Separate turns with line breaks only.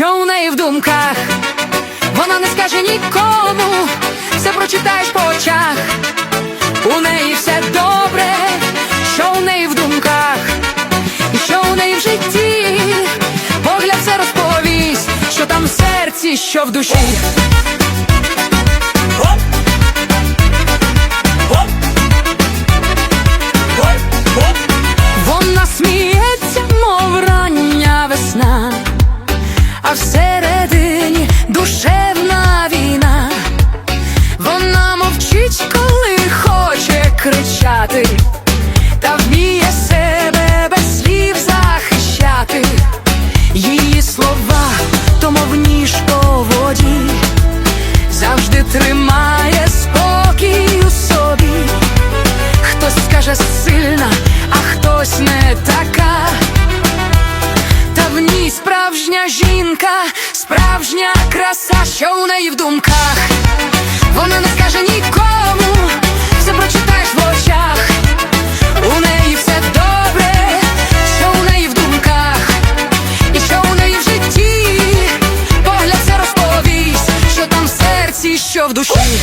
що у неї в думках. Вона не скаже нікому, все прочитаєш по очах. У неї все добре, що у неї в думках, і що у неї в житті, погляд все розповість, що там в серці, що в душі. Вона сміється, мов рання весна, а всередині душевна війна. Вона мовчить, коли хоче кричати, та вміє себе без слів захищати. Її слова, то мов ніж по воді, завжди тримає спокій у собі. Хтось скаже сильна, а хтось не така. Справжня жінка, справжня краса, що у неї в думках. Вона не скаже нікому, все прочитаєш в очах. У неї все добре, що у неї в думках, і що у неї в житті, погляд все розповість, що там в серці, що в душі.